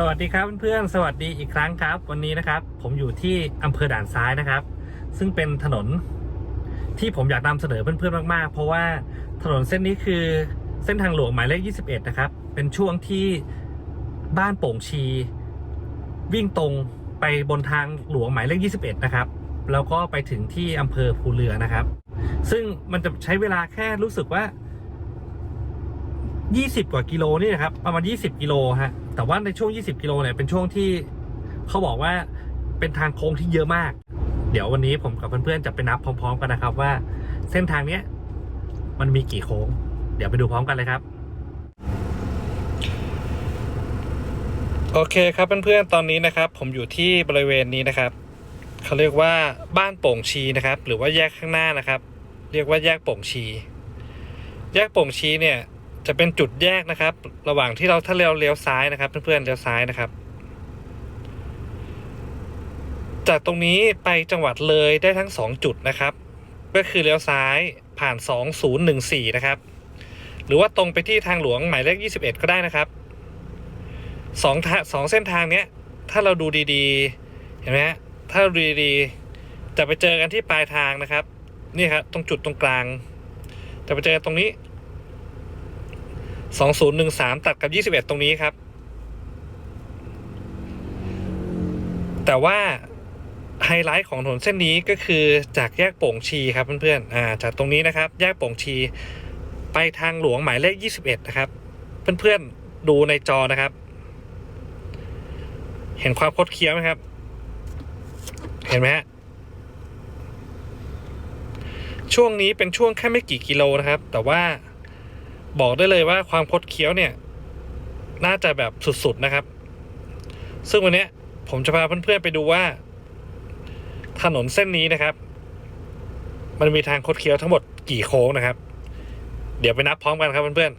สวัสดีครับเพื่อนๆ สวัสดีอีกครั้งครับ วันนี้นะครับ ผมอยู่ที่อำเภอด่านซ้ายนะครับ ซึ่งเป็นถนนที่ผมอยากนำเสนอเพื่อนๆ มากๆ เพราะว่าถนนเส้นนี้คือเส้นทางหลวงหมายเลข 21 นะครับ เป็นช่วงที่บ้านโป่งชี วิ่งตรงไปบนทางหลวงหมายเลข 21 นะครับ แล้วก็ไปถึงที่อำเภอภูเรือนะครับ ซึ่งมันจะใช้เวลาแค่รู้สึกว่า 20 กว่ากิโลนี่นะครับ ประมาณ 20 กิโลฮะ แต่ว่าในช่วง 20 กิโลเนี่ยเป็นช่วงที่เขาบอกว่าเป็นทางโค้งที่เยอะมาก เดี๋ยววันนี้ผมกับเพื่อนๆจะไปนับพร้อม ๆ กันนะครับว่า เส้นทางเนี้ยมันมีกี่โค้ง เดี๋ยวไปดูพร้อมกันเลยครับ โอเคครับเพื่อนๆตอนนี้นะครับ ผมอยู่ที่บริเวณนี้นะครับเขาเรียกว่าบ้านโป่งชีนะครับ หรือว่าแยกข้างหน้านะครับ เรียกว่าแยกโป่งชี แยกโป่งชีเนี่ย จะเป็นจุดแยกนะครับ ระหว่างที่เราถ้าเลี้ยวเลี้ยวซ้ายนะครับ เพื่อนๆเลี้ยวซ้ายนะครับ จากตรงนี้ไปจังหวัดเลยได้ทั้งสองจุดนะครับ ก็คือเลี้ยวซ้ายผ่าน 2014 นะครับ หรือว่าตรงไปที่ทางหลวงหมายเลข 21 ก็ได้นะครับสองทางสองเส้นทางเนี้ยถ้าเราดูดีๆ เห็นไหมฮะถ้าเราดูดีๆ จะไปเจอกันที่ปลายทางนะครับ นี่ครับตรงจุดตรงกลาง จะไปเจอตรงนี้ 2013 ตัดกับ 21 ตรงนี้ครับ แต่ว่าไฮไลท์ของถนนเส้นนี้ก็คือจากแยกโป่งชีครับเพื่อนๆอ่าจากตรงนี้นะครับ แยกโป่งชี ไปทางหลวงหมายเลข 21 นะครับ เพื่อนๆดูในจอนะครับ เห็นความคดเคี้ยวไหมครับ เห็นไหมฮะช่วงนี้เป็นช่วงแค่ไม่กี่กิโลนะครับ แต่ว่า บอกได้เลยว่าความคดเคี้ยวเนี่ย น่าจะแบบสุดๆนะครับ ซึ่งวันนี้ผมจะพาเพื่อนๆไปดูว่า ถนนเส้นนี้นะครับ มันมีทางคดเคี้ยวทั้งหมดกี่โค้งนะครับ เดี๋ยวไปนับพร้อมกันครับเพื่อน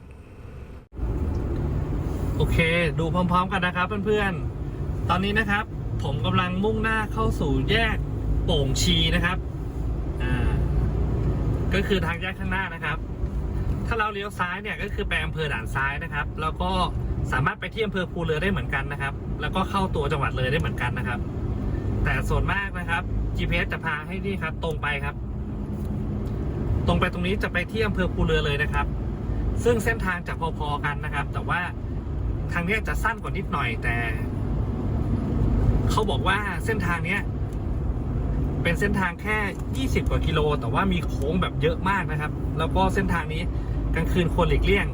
ๆโอเค ดูพร้อม ๆ กันนะครับ เพื่อนๆตอนนี้นะครับ ผมกำลังมุ่งหน้าเข้าสู่แยกโป่งชีนะครับอ่าก็คือทางแยกข้างหน้านะครับ ถ้าเราเลี้ยวซ้ายเนี่ยก็คือไปอำเภอด่านซ้ายนะครับ แล้วก็สามารถไปที่อำเภอภูเรือได้เหมือนกันนะครับ แล้วก็เข้าตัวจังหวัดเลยได้เหมือนกันนะครับ แต่ส่วนมากนะครับ GPS จะพาให้นี่ครับ ตรงไปครับ ตรงไปตรงนี้จะไปที่อำเภอภูเรือเลยนะครับ ซึ่งเส้นทางจะพอๆกันนะครับ แต่ว่าทางนี้จะสั้นกว่านิดหน่อยแต่เขาบอกว่าเส้นทางเนี้ยเป็นเส้นทางแค่ 20 กว่ากิโล แต่ว่ามีโค้งแบบเยอะมากนะครับ แล้วก็เส้นทางนี้ กลางคืนควรหลีกเลี่ยง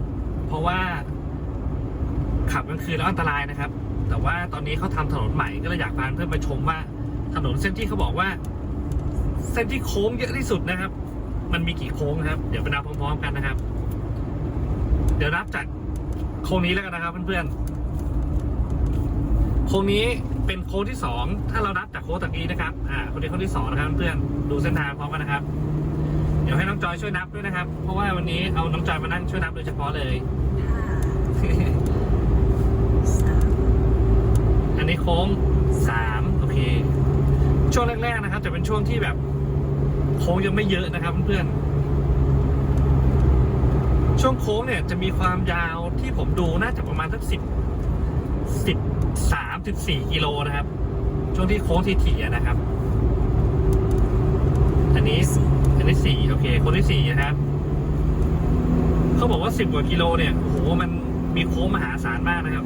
เพราะว่าขับกลางคืนแล้วอันตรายนะครับ แต่ว่าตอนนี้เขาทำถนนใหม่ก็เลยอยากพาเพื่อนมาชมว่า ถนนเส้นที่เขาบอกว่า เส้นที่โค้งเยอะที่สุดนะครับ มันมีกี่โค้งนะครับ เดี๋ยวไปนับพร้อมๆกันนะครับ เดี๋ยวนับจากโค้งนี้แล้วกันนะครับเพื่อนๆโค้งนี้เป็นโค้งที่สองถ้าเรานับจากโค้งตะกี้นะครับ อ่าโค้งนี้โค้งที่สองนะครับเพื่อนๆดูเส้นทางพร้อมกันนะครับ ดี๋ยวให้น้องจอยช่วยนับด้วยนะครับ เพราะว่าวันนี้เอาน้องจอยมานั่งช่วยนับโดยเฉพาะเลย อันนี้โค้งสามโอเค ช่วงแรกๆนะครับ จะเป็นช่วงที่แบบ โค้งยังไม่เยอะนะครับ เพื่อนๆ ช่วงโค้งเนี่ยจะมีความยาวที่ผมดูน่าจะประมาณสักสิบสิบสามสิบสี่กิโลนะครับ ช่วงที่โค้งที่ถี่ๆนะครับ อันนี้ อันนี้สี่โอเคค้งที่สี่นะครับเขาบอกว่าสิบกว่ากิโลเนี่ยโอ้โหมันมีโค้งมหาศาลมากนะครับ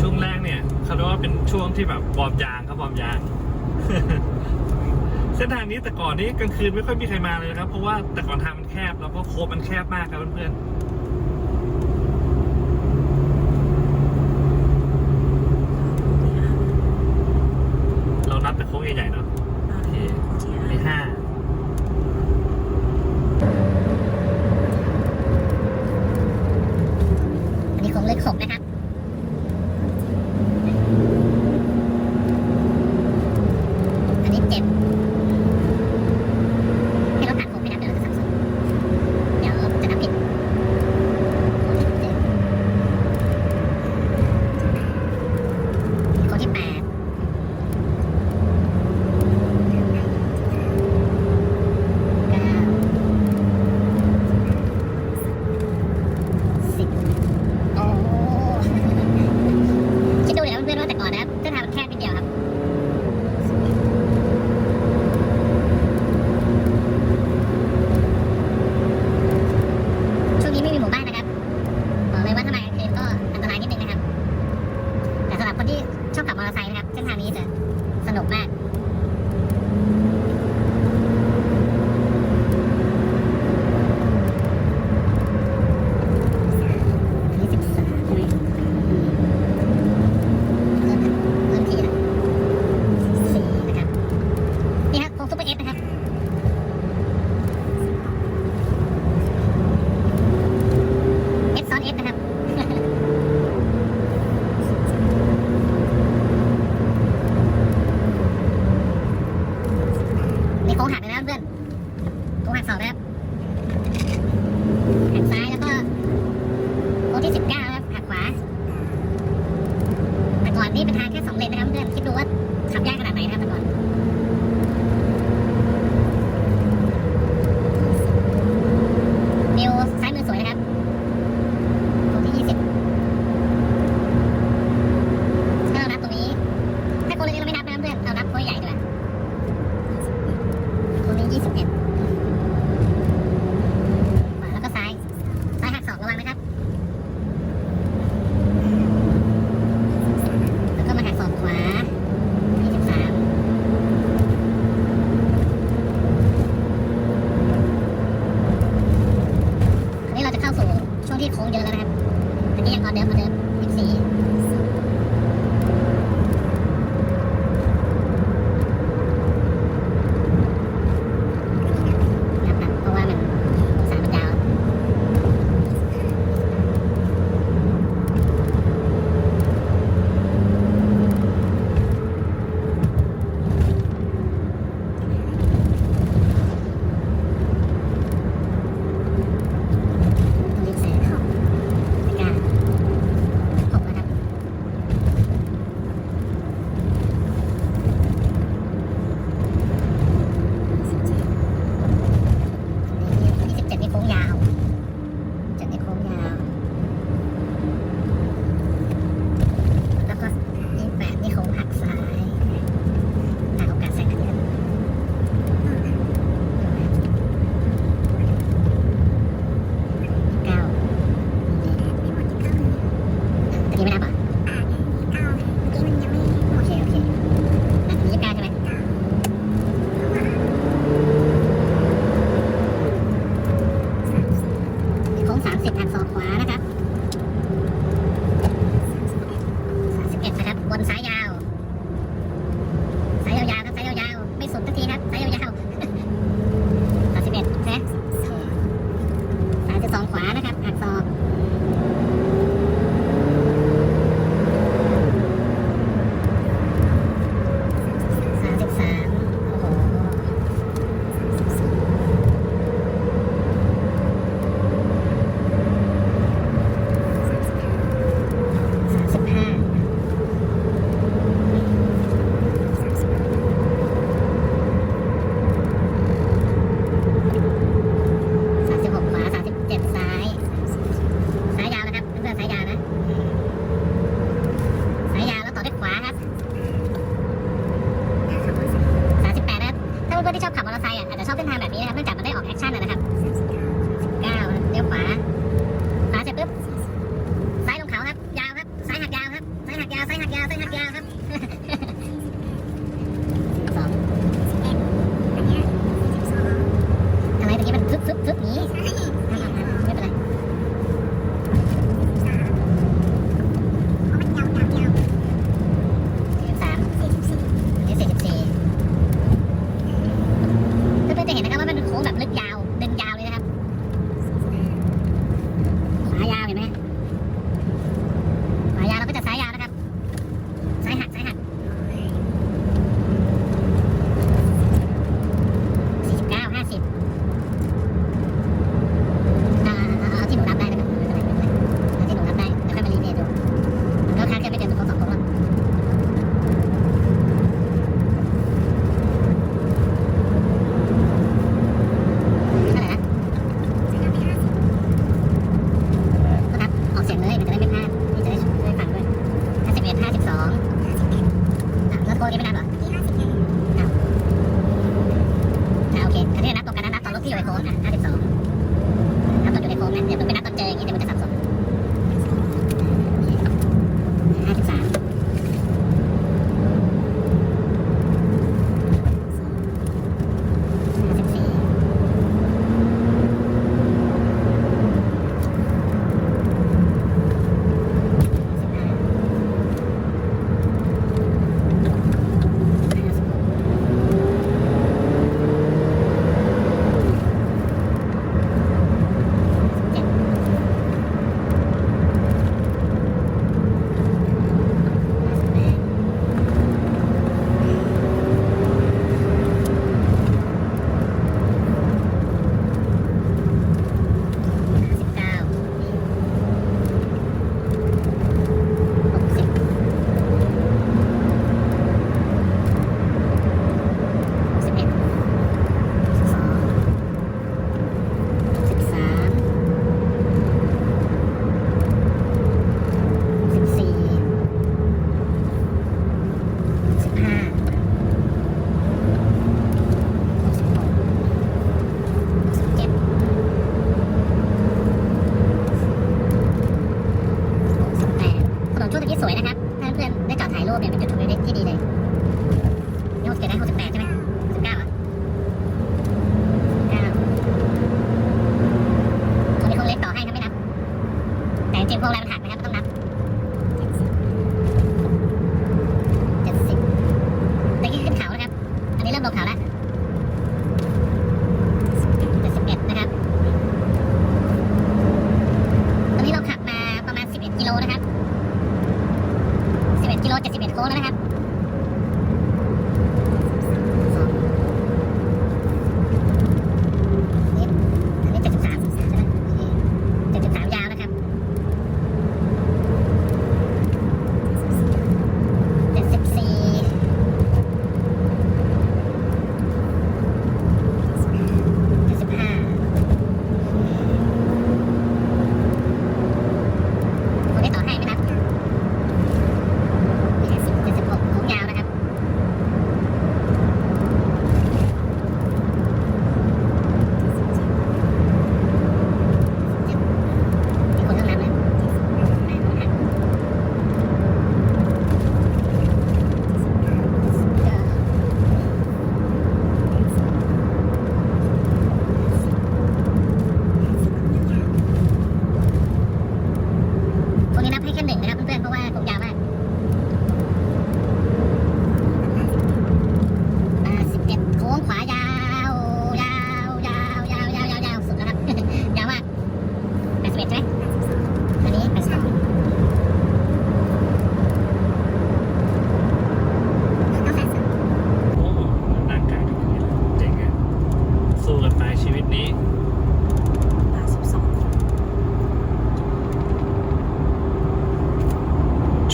ช่วงแรกเนี่ยเขาเรียกว่าเป็นช่วงที่แบบวอมยางครับวอมยาง เส้นทางนี้แต่ก่อนนี้กลางคืนไม่ค่อยมีใครมาเลยนะครับ เพราะว่าแต่ก่อนทางมันแคบแล้วก็โค้งมันแคบมากครับเพื่อนๆเรานับแต่โค้งใหญ่ๆเนาะ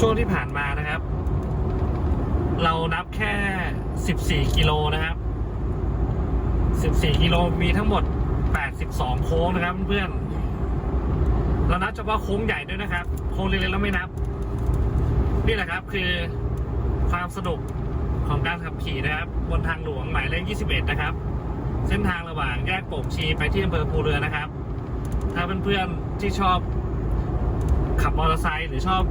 ช่วงที่ผ่านมานะครับ เรานับแค่ 14 กิโลนะครับ 14 กิโลมีทั้งหมด 82 โค้งนะครับเพื่อนเรานับเฉพาะโค้งใหญ่ด้วยนะครับ โค้งเล็กๆเราไม่นับ นี่แหละครับคือความสนุกของการขับขี่นะครับ บนทางหลวงหมายเลข 21 นะครับ เส้นทางระหว่างแยกโป่งชีไปที่อำเภอภูเรือนะครับ ถ้าเพื่อนๆที่ชอบขับมอเตอร์ไซค์หรือชอบ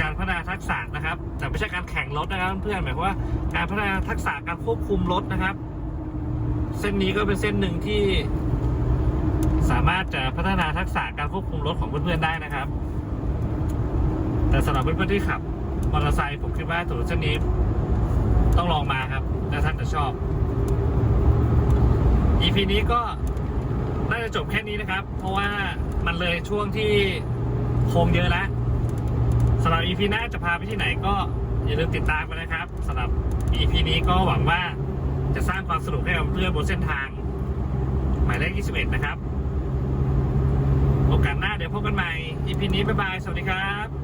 การพัฒนาทักษะนะครับ แต่ไม่ใช่การแข่งรถนะครับเพื่อนๆหมายความว่าการพัฒนาทักษะการควบคุมรถนะครับ เส้นนี้ก็เป็นเส้นหนึ่งที่ สามารถจะพัฒนาทักษะการควบคุมรถของเพื่อนๆได้นะครับ แต่สำหรับเพื่อนๆที่ขับมอเตอร์ไซค์ผมคิดว่าถนนเส้นนี้ต้องลองมาครับและท่านจะชอบ EP นี้ก็น่าจะจบแค่นี้นะครับ เพราะว่ามันเลยช่วงที่โค้งเยอะแล้ว สำหรับ EP หน้าจะพาไปที่ไหนก็อย่าลืมติดตามกันนะครับสำหรับ EP นี้ก็หวังว่าจะสร้างความสนุกให้กับเพื่อนบนเส้นทาง หมายเลข 21 นะครับ โอกาสหน้าเดี๋ยวพบกันใหม่ EP นี้บ๊ายบาย สวัสดีครับ